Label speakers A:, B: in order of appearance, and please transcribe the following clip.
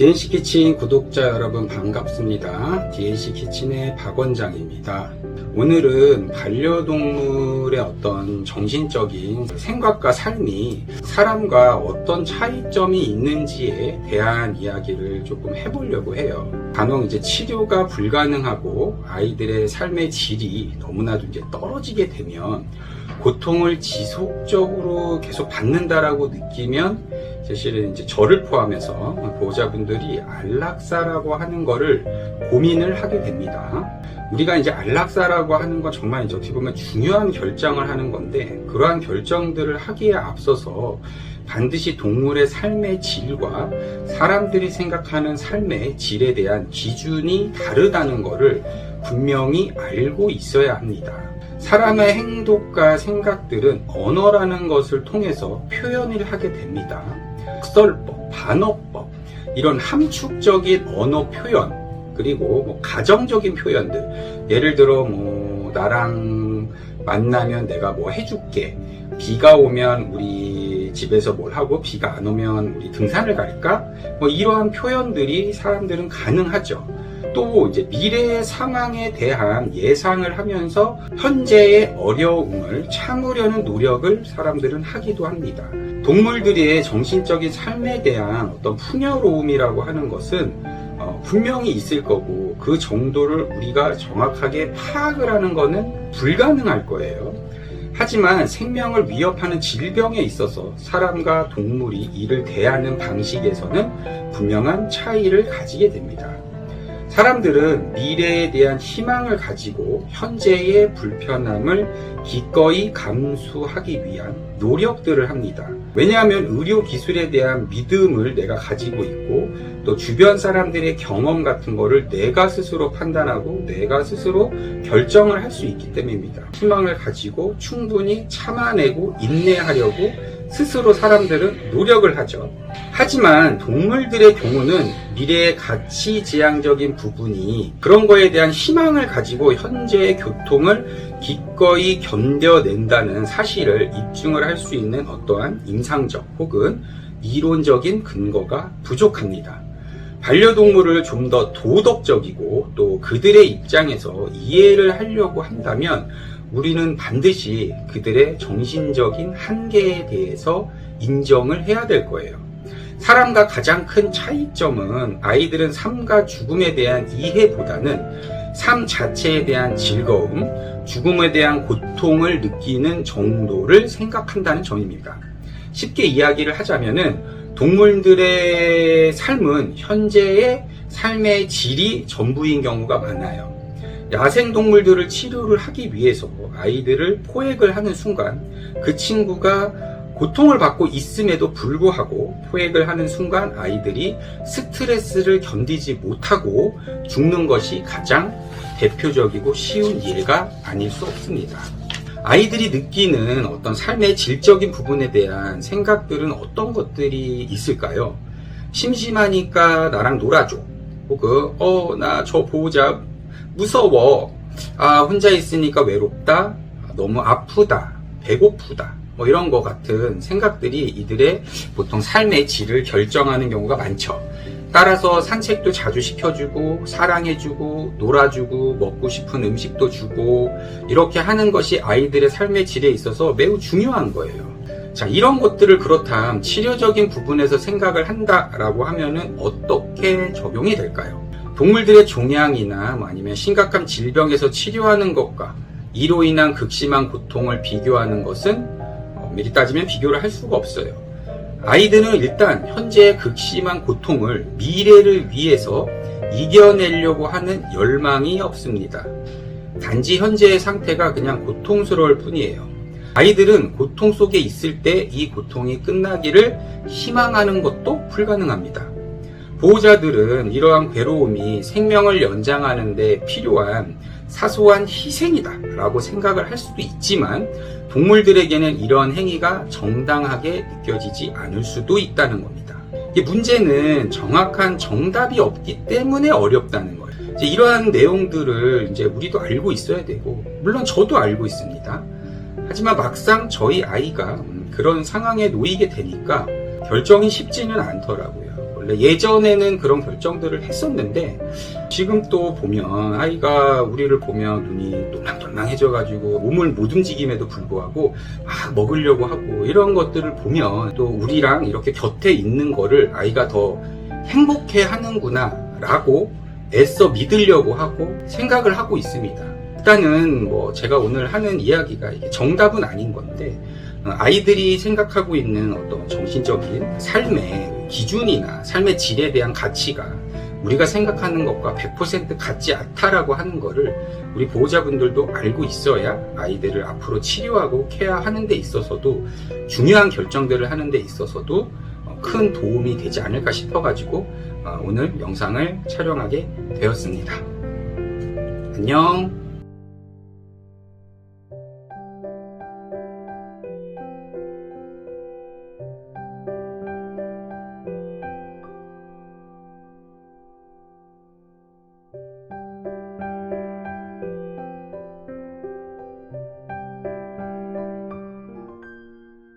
A: DNC 키친 구독자 여러분 반갑습니다. DNC 키친의 박 원장입니다. 오늘은 반려동물의 어떤 정신적인 생각과 삶이 사람과 어떤 차이점이 있는지에 대한 이야기를 조금 해보려고 해요. 간혹 이제 치료가 불가능하고 아이들의 삶의 질이 너무나도 이제 떨어지게 되면 고통을 지속적으로 계속 받는다라고 느끼면 사실은 이제 저를 포함해서 보호자분들이 안락사라고 하는 거를 고민을 하게 됩니다. 우리가 이제 안락사라고 하는 건 정말 이제 어떻게 보면 중요한 결정을 하는 건데 그러한 결정들을 하기에 앞서서 반드시 동물의 삶의 질과 사람들이 생각하는 삶의 질에 대한 기준이 다르다는 것을 분명히 알고 있어야 합니다. 사람의 행동과 생각들은 언어라는 것을 통해서 표현을 하게 됩니다. 학설법, 반어법, 이런 함축적인 언어 표현, 그리고 뭐 가정적인 표현들. 예를 들어, 뭐, 나랑 만나면 내가 뭐 해줄게. 비가 오면 우리 집에서 뭘 하고, 비가 안 오면 우리 등산을 갈까? 뭐, 이러한 표현들이 사람들은 가능하죠. 또 이제 미래의 상황에 대한 예상을 하면서 현재의 어려움을 참으려는 노력을 사람들은 하기도 합니다. 동물들의 정신적인 삶에 대한 어떤 풍요로움이라고 하는 것은 어, 분명히 있을 거고 그 정도를 우리가 정확하게 파악을 하는 것은 불가능할 거예요. 하지만 생명을 위협하는 질병에 있어서 사람과 동물이 이를 대하는 방식에서는 분명한 차이를 가지게 됩니다. 사람들은 미래에 대한 희망을 가지고 현재의 불편함을 기꺼이 감수하기 위한 노력들을 합니다. 왜냐하면 의료 기술에 대한 믿음을 내가 가지고 있고 또 주변 사람들의 경험 같은 거를 내가 스스로 판단하고 내가 스스로 결정을 할 수 있기 때문입니다. 희망을 가지고 충분히 참아내고 인내하려고 스스로 사람들은 노력을 하죠. 하지만 동물들의 경우는 미래의 가치 지향적인 부분이 그런 거에 대한 희망을 가지고 현재의 교통을 기꺼이 견뎌낸다는 사실을 입증을 할 수 있는 어떠한 임상적 혹은 이론적인 근거가 부족합니다. 반려동물을 좀 더 도덕적이고 또 그들의 입장에서 이해를 하려고 한다면 우리는 반드시 그들의 정신적인 한계에 대해서 인정을 해야 될 거예요. 사람과 가장 큰 차이점은 아이들은 삶과 죽음에 대한 이해보다는 삶 자체에 대한 즐거움, 죽음에 대한 고통을 느끼는 정도를 생각한다는 점입니다. 쉽게 이야기를 하자면은 동물들의 삶은 현재의 삶의 질이 전부인 경우가 많아요. 야생 동물들을 치료를 하기 위해서 아이들을 포획을 하는 순간 그 친구가 고통을 받고 있음에도 불구하고 포획을 하는 순간 아이들이 스트레스를 견디지 못하고 죽는 것이 가장 대표적이고 쉬운 예가 아닐 수 없습니다. 아이들이 느끼는 어떤 삶의 질적인 부분에 대한 생각들은 어떤 것들이 있을까요? 심심하니까 나랑 놀아줘. 혹은, 어, 나 저 보호자 무서워. 아, 혼자 있으니까 외롭다. 너무 아프다. 배고프다. 뭐 이런 것 같은 생각들이 이들의 보통 삶의 질을 결정하는 경우가 많죠. 따라서 산책도 자주 시켜주고, 사랑해주고, 놀아주고, 먹고 싶은 음식도 주고, 이렇게 하는 것이 아이들의 삶의 질에 있어서 매우 중요한 거예요. 자, 이런 것들을 그렇다면 치료적인 부분에서 생각을 한다라고 하면은 어떻게 적용이 될까요? 동물들의 종양이나 뭐 아니면 심각한 질병에서 치료하는 것과 이로 인한 극심한 고통을 비교하는 것은 엄밀히 따지면 비교를 할 수가 없어요. 아이들은 일단 현재의 극심한 고통을 미래를 위해서 이겨내려고 하는 열망이 없습니다. 단지 현재의 상태가 그냥 고통스러울 뿐이에요. 아이들은 고통 속에 있을 때 이 고통이 끝나기를 희망하는 것도 불가능합니다. 보호자들은 이러한 괴로움이 생명을 연장하는 데 필요한 사소한 희생이다 라고 생각을 할 수도 있지만 동물들에게는 이러한 행위가 정당하게 느껴지지 않을 수도 있다는 겁니다. 문제는 정확한 정답이 없기 때문에 어렵다는 거예요. 이러한 내용들을 이제 우리도 알고 있어야 되고, 물론 저도 알고 있습니다. 하지만 막상 저희 아이가 그런 상황에 놓이게 되니까 결정이 쉽지는 않더라고요. 원래 예전에는 그런 결정들을 했었는데 지금 또 보면 아이가 우리를 보면 눈이 동랑동랑해져 가지고 몸을 못 움직임에도 불구하고 막 먹으려고 하고 이런 것들을 보면 또 우리랑 이렇게 곁에 있는 거를 아이가 더 행복해 하는구나 라고 애써 믿으려고 하고 생각을 하고 있습니다. 일단은 뭐 제가 오늘 하는 이야기가 정답은 아닌 건데 어, 아이들이 생각하고 있는 어떤 정신적인 삶의 기준이나 삶의 질에 대한 가치가 우리가 생각하는 것과 100% 같지 않다라고 하는 거를 우리 보호자분들도 알고 있어야 아이들을 앞으로 치료하고 케어하는 데 있어서도 중요한 결정들을 하는 데 있어서도 어, 큰 도움이 되지 않을까 싶어가지고 어, 오늘 영상을 촬영하게 되었습니다. 안녕.